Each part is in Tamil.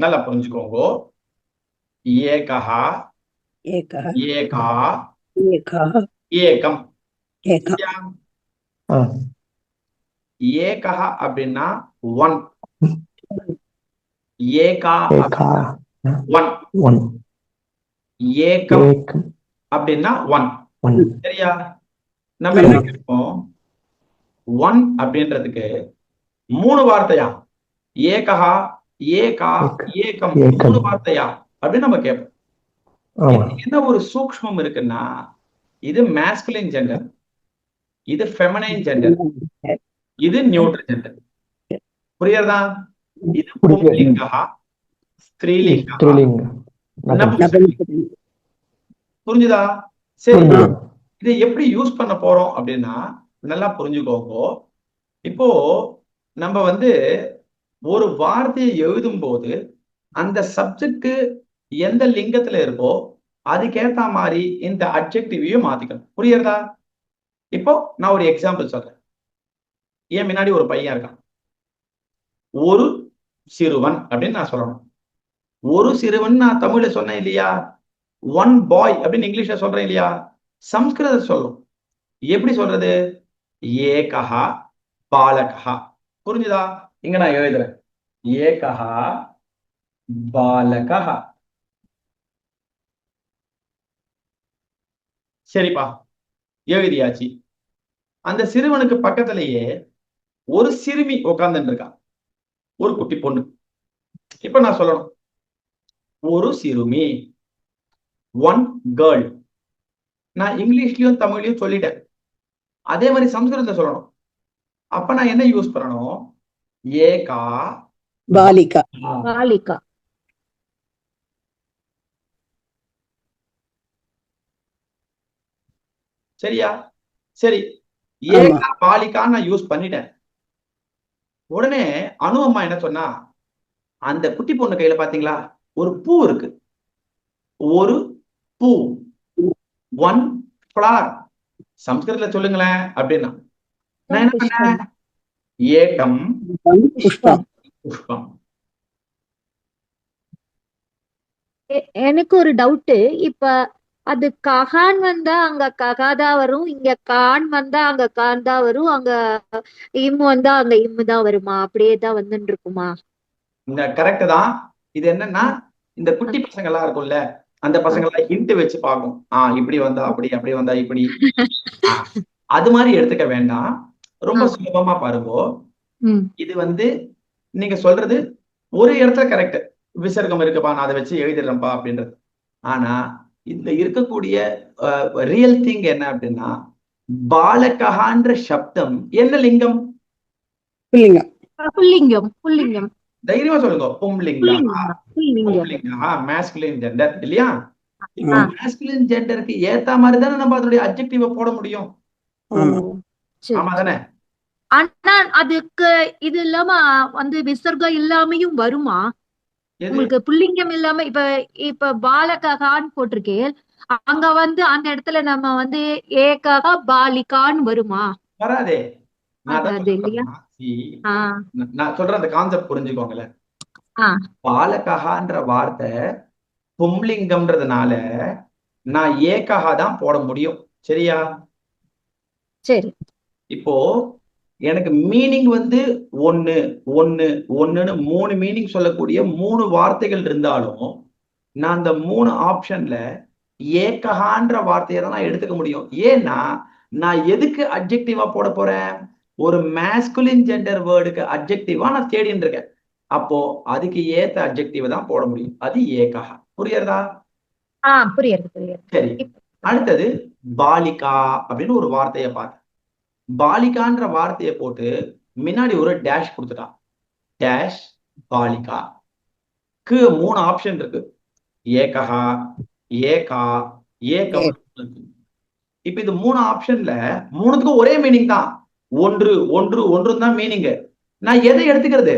நல்லா புரிஞ்சுக்கோங்க ஏகஹா एकः ஏகா एकः ஏகம் एकः சரியா? ஆ ஏகஹா அப்படின்னா ஒன் ஏகா ஏகா ஒன் ஒன் ஏகம் ஏகம் அப்படின்னா ஒன் ஒன் சரியா நம்ம என்ன கேட்போம் ஒன் அப்படின்றதுக்கு மூணு வார்த்தையா ஏகஹா ஏகா ஏகம். மூணு வார்த்தையா? அப்படின்னு நம்ம கேட்போம். என்ன ஒரு சூக்ஷ்மம் இருக்குன்னா இது மேஸ்குலின் ஜெண்டர் இது ஃபெமனைன் ஜெண்டர் இது நியூட்ரல் ஜெண்டர் புரியுறதா இது. பும்லிங்கா. புரிஞ்சுதா? சரி. இதை எப்படி யூஸ் பண்ண போறோம் அப்படின்னா நல்லா புரிஞ்சுக்கோங்க. இப்போ நம்ம வந்து ஒரு வார்த்தையை எழுதும் போது அந்த சப்ஜெக்ட் எந்த லிங்கத்துல இருக்கோ அதுக்கேத்த மாதிரி இந்த அப்ஜெக்டிவையும் மாத்திக்கணும். புரியுறதா? இப்போ நான் ஒரு எக்ஸாம்பிள் சொல்றேன். ஏன் முன்னாடி ஒரு பையன் இருக்கான். ஒரு சிறுவன் அப்படின்னு நான் சொல்லணும். ஒரு சிறுவன் நான் தமிழ்ல சொன்னேன் இல்லையா? ஒன் பாய் அப்படின்னு இங்கிலீஷ்ல சொல்றேன் இல்லையா? சம்ஸ்கிருத சொல்லும். எப்படி சொல்றது? ஏகஹா பாலகஹா. புரிஞ்சுதா? இங்க நான் எழுதுறேன். ஏகஹா பாலகஹா. சரிப்பா. எழுதியாச்சு. அந்த சிறுவனுக்கு பக்கத்திலேயே ஒரு சிறுமி உட்கார்ந்துட்டு இருக்கா ஒரு குட்டி பொண்ணு. இப்ப நான் சொல்லணும். ஒரு சிறுமி. ஒன் கேர்ள் நான் இங்கிலீஷ்லயும் தமிழ்லயும் சொல்லிட்டேன். அதே மாதிரி சம்ஸ்கிருதத்தை சொல்லணும். அப்ப நான் என்ன யூஸ் பண்ணணும்? ஏகா பாலிகா. பாலிகா. சரியா? சரி. ஏகா பாலிகான்னு நான் யூஸ் பண்ணிட்டேன். உடனே அனு அம்மா என்ன சொன்னா அந்த குட்டி பொண்ணு கையில பாத்தீங்களா? ஒரு பூ இருக்கு. ஒரு பூ. ஒன் பிளார் சம்ஸ்கிருதத்துல சொல்லுங்களேன் அப்படின்னா. நான் என்ன பண்ணேன்? ఏకం పుష్పం எனக்கு ஒரு டவுட்டு. இப்ப அது ககான் வந்தா அங்க ககாதா வரும் இங்க கான் வந்தா அங்க கான் தான் வரும் அங்க இம் வந்தா அங்க இம் தான் வருமா? அப்படியே தான் வந்துட்டு இருக்குமா இந்த கரெக்ட் தான். இது என்னன்னா இந்த குட்டி பசங்க எல்லாம் இருக்கும்ல அந்த பசங்க எல்லாம் ஹிண்ட் வச்சு பார்க்கும். ஆஹ் இப்படி வந்தா அப்படி அப்படி வந்தா இப்படி. அது மாதிரி எடுத்துக்க வேண்டாம். ரொம்ப சுலபமா பாருங்க. இது வந்து நீங்க சொல்றது ஒரு இடத்துல கரெக்ட் விசர்க்கம் இருக்குப்பா நான் அதை வச்சு எழுதிடுறேன்ப்பா அப்படின்றது. ஆனா இந்த இருக்கக்கூடிய ரியல் திங் என்ன அப்படின்னா பாலகஹான்ற சப்தம் என்ன லிங்கம்? புல்லிங்கம். புல்லிங்கம் தைரியமா சொல்லுங்க. பும்லிங்கா மேஸ்குலின் ஜெண்டர் இல்லையா? மேஸ்குலின் ஜெண்டருக்கு ஏத்த மாதிரி தானே நம்ம அதனுடைய அப்ஜெக்டிவ போட முடியும். ஆமா தானே? ஆனா அதுக்கு இது இல்லாம வந்து விசர்க்கம் இல்லாமையும் வருமா? உங்களுக்கு புல்லிங்கம் இல்லாம இப்ப இப்ப பாலககான்னு போட்டிருக்கேன் அங்க வந்து அந்த இடத்துல நம்ம வந்து ஏகா பாலிகான்னு வருமா? வராதே. நான் சொல்ற அந்த கான்செப்ட் புரிஞ்சுக்கோங்களேன். பாலகஹான்ற வார்த்தை பும்லிங்கம்ன்றதுனால நான் ஏகஹா தான் போட முடியும். சரியா? சரி. இப்போ எனக்கு மீனிங் வந்து ஒண்ணு ஒண்ணு ஒண்ணுன்னு மூணு மீனிங் சொல்லக்கூடிய மூணு வார்த்தைகள் இருந்தாலும் நான் அந்த மூணு ஆப்ஷன்ல ஏகஹான்ற வார்த்தையை தான் நான் எடுத்துக்க முடியும். ஏன்னா நான் எதுக்கு அட்ஜெக்டிவா போட போறேன்? ஒரு மேஸ்குலின் ஜெண்டர் வேர்டுக்கு அட்ஜெக்டிவா நான் தேடின்னு இருக்கேன் அப்போ அதுக்கு ஏத்த அட்ஜெக்டிவ் தான் போட முடியும். அது ஏகஹா. புரியுறதா புரியுது சரி. அடுத்தது பாலிகா அப்படின்னு ஒரு வார்த்தையை பார்த்தேன் பாலிகான்ற வார்த்தையை போட்டு முன்னாடி ஒரு டேஷ் கொடுத்துட்டான். டேஷ் பாலிகா. க்கு மூணு ஆப்ஷன் இருக்கு. ஏகஹா ஏகா ஏகம். இப்ப இது மூணு ஆப்ஷன்ல மூணுத்துக்கும் ஒரே மீனிங் தான். ஒன்று ஒன்று ஒன்று தான் மீனிங் நான் எதை எடுத்துக்கிறது?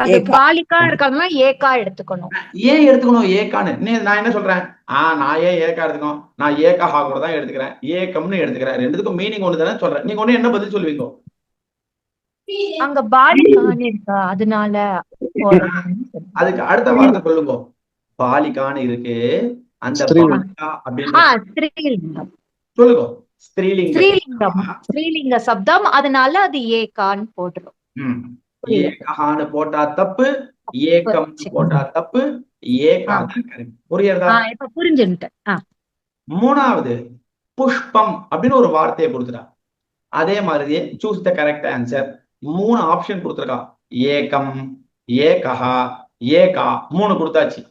அது ஏகா. பாலிகா இருக்காங்கன்னா ஏகா எடுத்துக்கணும். ஏன் எடுத்துக்கணும்? ஏக்கான்னு. நான் என்ன சொல்றேன்? ஆ நான் ஏன் ஏக்கா எடுத்துக்கணும்? நான் ஏகஹா கூட தான் எடுத்துக்கிறேன். ஏக்கம்னு எடுத்துக்கிறேன். ரெண்டுத்துக்கும் மீனிங் ஒன்று தானே சொல்றேன். நீங்க ஒண்ணு என்ன பதில் சொல்லுவீங்க அங்க பாலிகான்னு இருக்கா? அதனால. அதுக்கு அடுத்த வார்த்தை சொல்லுங்க. பாலிகான்னு இருக்கு. அந்த சொல்லுங்க. ஸ்திரீலிங்கம். ஸ்ரீலிங்கம் ஸ்ரீலிங்க சப்தம். அதனால அது ஏகான்னு போடுறோம் ம். புரியல. ஏகஹான்னு போட்டா தப்பு ஏகம். போட்டா தப்பு ஏகா தான் correct. புரியுறதா புரிஞ்சுட்டேன் மூணாவது புஷ்பம் அப்படின்னு ஒரு வார்த்தையை கொடுத்துட்டா. அதே மாதிரி சூஸ் த கரெக்ட் ஆன்சர் மூணு ஆப்ஷன் கொடுத்துருக்கா. ஏகம் ஏகஹா ஏகா மூணு கொடுத்தாச்சு.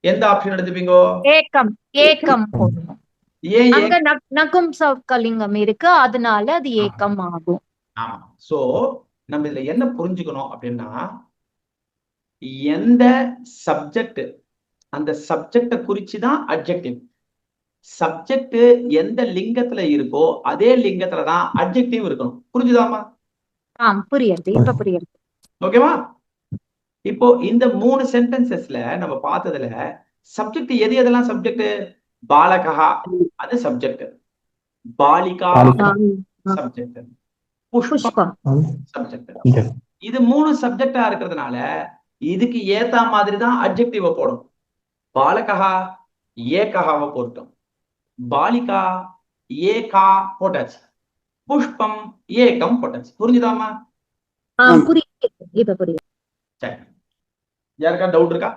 எந்த ஆப்ஷன் எடுத்துப்பீங்க? போடணும் ஏன் அங்க நக்- நகும் சவுக்கலிங்கம் இருக்கு அதனால அது ஏக்கம் ஆகும். ஆமா. சோ நம்ம இதுல என்ன புரிஞ்சுக்கணும் அப்படின்னா எந்த சப்ஜெக்ட் அந்த சப்ஜெக்ட குறிச்சு தான் அட்ஜெக்டிவ் சப்ஜெக்ட் எந்த லிங்கத்துல இருக்கோ அதே லிங்கத்துல தான் அட்ஜெக்டிவ் இருக்கணும் புரிஞ்சுதாமா புரியுது இப்ப புரியுது. ஓகேவா? இப்போ இந்த மூணு சென்டென்சஸ்ல நம்ம பார்த்ததுல சப்ஜெக்ட் எது எதெல்லாம் சப்ஜெக்ட் பாலகா அது சப்ஜெக்ட் பாலிகா பாலிகா. சப்ஜெக்ட் புஷ்பம் சப்ஜெக்ட். இது மூணு சப்ஜெக்டா இருக்கிறதுனால இதுக்கு ஏத்தா மாதிரி தான் அட்ஜெக்டிவ போடும் பாலகா ஏகஹாவை போட்டோம் பாலிகா ஏகா போட்டாச்சு. புஷ்பம் ஏகம் போட்டாச்சு. புரிஞ்சுதாமா ஆ ஆமா. புரியுது. இப்ப புரியுது. சரி. யாருக்கா டவுட் இருக்கா?